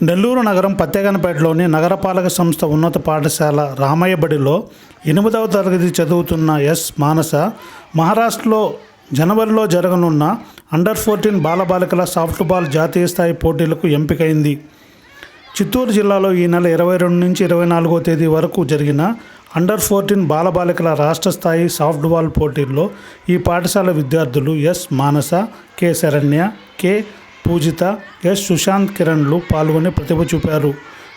నెల్లూరు నగరం పత్తేగనపేటలోని నగరపాలక సంస్థ ఉన్నత పాఠశాల రామయ్యబడిలో ఎనిమిదవ తరగతి చదువుతున్న ఎస్ మానస మహారాష్ట్రలో జనవరిలో జరగనున్న అండర్ ఫోర్టీన్ బాలబాలికల సాఫ్ట్బాల్ జాతీయ స్థాయి పోటీలకు ఎంపికైంది. చిత్తూరు జిల్లాలో ఈ నెల ఇరవై రెండు నుంచి ఇరవై నాలుగో తేదీ వరకు జరిగిన అండర్ ఫోర్టీన్ బాలబాలికల రాష్ట్ర స్థాయి సాఫ్ట్బాల్ పోటీల్లో ఈ పాఠశాల విద్యార్థులు S Manasa K Saranya K Poojitha S Sushanth కిరణ్లు పాల్గొని ప్రతిభ చూపారు.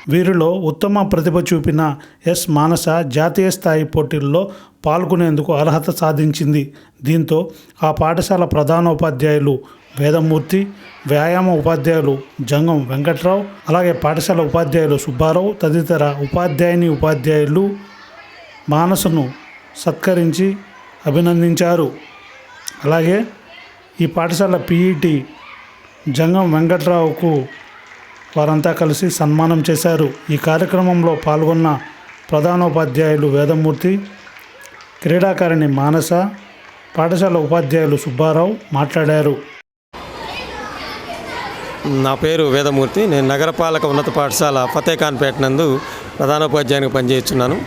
వీరిలో ఉత్తమ ప్రతిభ చూపిన ఎస్ మానస జాతీయ స్థాయి పోటీల్లో పాల్గొనేందుకు అర్హత సాధించింది. దీంతో ఆ పాఠశాల ప్రధానోపాధ్యాయులు వేదమూర్తి వ్యాయామ ఉపాధ్యాయులు జంగం వెంకట్రావు అలాగే పాఠశాల ఉపాధ్యాయులు సుబ్బారావు తదితర ఉపాధ్యాయుని ఉపాధ్యాయులు మానసను సత్కరించి అభినందించారు. అలాగే ఈ పాఠశాల పీఈటీ జంగం వెంకట్రావుకు వారంతా కలిసి సన్మానం చేశారు. ఈ కార్యక్రమంలో పాల్గొన్న ప్రధానోపాధ్యాయులు వేదమూర్తి క్రీడాకారిణి మానస పాఠశాల ఉపాధ్యాయులు సుబ్బారావు మాట్లాడారు. నా పేరు వేదమూర్తి. నేను నగరపాలక ఉన్నత పాఠశాల ఫతేఖాన్పేట నందు ప్రధానోపాధ్యాయునికి పనిచేస్తున్నాను.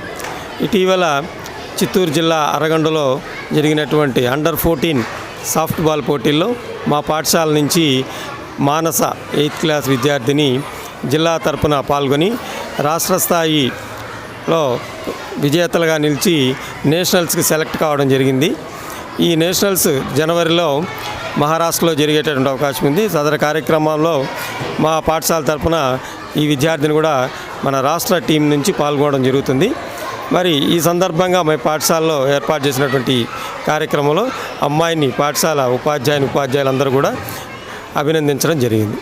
ఇటీవల చిత్తూరు జిల్లా అరగండలో జరిగినటువంటి అండర్ ఫోర్టీన్ సాఫ్ట్బాల్ పోటీల్లో మా పాఠశాల నుంచి మానస ఎయిత్ క్లాస్ విద్యార్థిని జిల్లా తరపున పాల్గొని రాష్ట్ర స్థాయిలో విజేతలుగా నిలిచి నేషనల్స్కి సెలెక్ట్ కావడం జరిగింది. ఈ నేషనల్స్ జనవరిలో మహారాష్ట్రలో జరిగేటటువంటి అవకాశం ఉంది. సదరు కార్యక్రమంలో మా పాఠశాల తరపున ఈ విద్యార్థిని కూడా మన రాష్ట్ర టీం నుంచి పాల్గొనడం జరుగుతుంది. మరి ఈ సందర్భంగా మీ పాఠశాలలో ఏర్పాటు చేసినటువంటి కార్యక్రమంలో అమ్మాయిని పాఠశాల ఉపాధ్యాయుని ఉపాధ్యాయులందరూ కూడా అభినందించడం జరిగింది.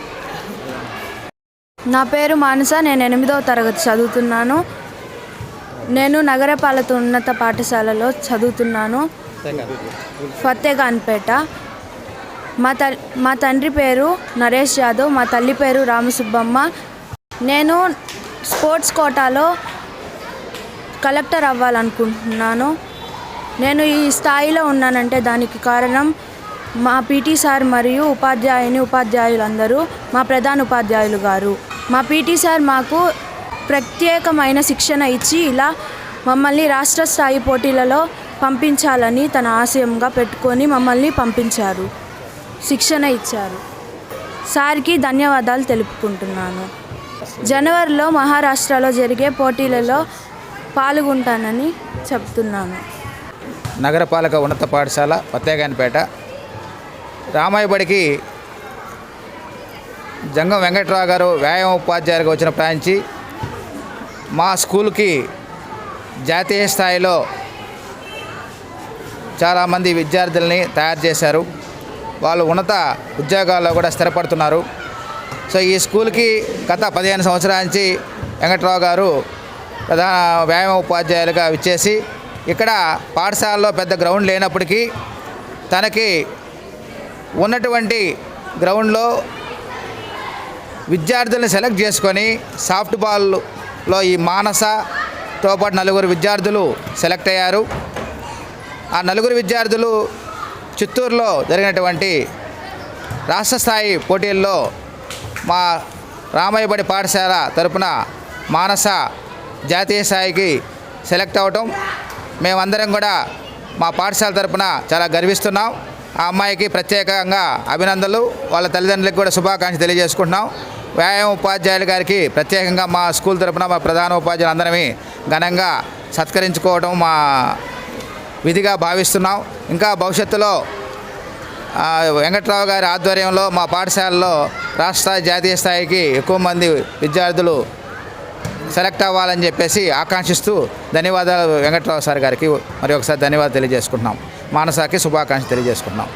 నా పేరు మానస నేను ఎనిమిదవ తరగతి చదువుతున్నాను. నేను నగరపాలక ఉన్నత పాఠశాలలో చదువుతున్నాను. ఫతేఖాన్పేట మా త మా తండ్రి పేరు నరేష్ యాదవ్ మా తల్లి పేరు రామసుబ్బమ్మ. నేను స్పోర్ట్స్ కోటాలో కలెక్టర్ అవ్వాలనుకుంటున్నాను. నేను ఈ స్థాయిలో ఉన్నానంటే దానికి కారణం మా పీటీ సార్ మరియు ఉపాధ్యాయుని ఉపాధ్యాయులందరూ మా ప్రధాన ఉపాధ్యాయులు గారు. మా పీటీ సార్ మాకు ప్రత్యేకమైన శిక్షణ ఇచ్చి ఇలా మమ్మల్ని రాష్ట్ర స్థాయి పోటీలలో పంపించాలని తన ఆశయంగా పెట్టుకొని మమ్మల్ని పంపించారు. శిక్షణ ఇచ్చారు. సార్కి ధన్యవాదాలు తెలుపుకుంటున్నాను. జనవరిలో మహారాష్ట్రలో జరిగే పోటీలలో పాల్గొంటానని చెప్తున్నాను. నగరపాలక ఉన్నత పాఠశాల పత్తేగానిపేట. రామాయబడికి జంగం వెంకట్రావు గారు వ్యాయామ ఉపాధ్యాయులుగా వచ్చిన ప్రాంచి మా స్కూల్కి జాతీయ స్థాయిలో చాలామంది విద్యార్థుల్ని తయారు చేశారు. వాళ్ళు ఉన్నత ఉద్యోగాల్లో కూడా స్థిరపడుతున్నారు. సో ఈ స్కూల్కి గత పదిహేను సంవత్సరాల నుంచి వెంకట్రావు గారు ప్రధాన వ్యాయామ ఉపాధ్యాయులుగా విచ్చేసి ఇక్కడ పాఠశాలలో పెద్ద గ్రౌండ్ లేనప్పటికీ తనకి ఉన్నటువంటి గ్రౌండ్లో విద్యార్థుల్ని సెలెక్ట్ చేసుకొని సాఫ్ట్ బాల్లో ఈ మానసతో పాటు నలుగురు విద్యార్థులు సెలెక్ట్ అయ్యారు. ఆ నలుగురు విద్యార్థులు చిత్తూరులో జరిగినటువంటి రాష్ట్ర స్థాయి పోటీల్లో మా రామయ్యబడి పాఠశాల తరపున మానస జాతీయ స్థాయికి సెలెక్ట్ అవ్వటం మేమందరం కూడా మా పాఠశాల తరపున చాలా గర్విస్తున్నాం. ఆ అమ్మాయికి ప్రత్యేకంగా అభినందనలు. వాళ్ళ తల్లిదండ్రులకు కూడా శుభాకాంక్షలు తెలియజేసుకుంటున్నాం. వ్యాయామ ఉపాధ్యాయులు గారికి ప్రత్యేకంగా మా స్కూల్ తరపున మా ప్రధాన ఉపాధ్యాయులు అందరమే ఘనంగా సత్కరించుకోవడం మా విధిగా భావిస్తున్నాం. ఇంకా భవిష్యత్తులో వెంకట్రావు గారి ఆధ్వర్యంలో మా పాఠశాలలో రాష్ట్ర జాతీయ స్థాయికి ఎక్కువ మంది విద్యార్థులు సెలెక్ట్ అవ్వాలని చెప్పేసి ఆకాంక్షిస్తూ ధన్యవాదాలు వెంకట్రావు సార్ గారికి మరి ఒకసారి ధన్యవాదాలు తెలియజేసుకుంటున్నాం. మానసాకి శుభాకాంక్ష తెలియజేసుకుంటున్నాం.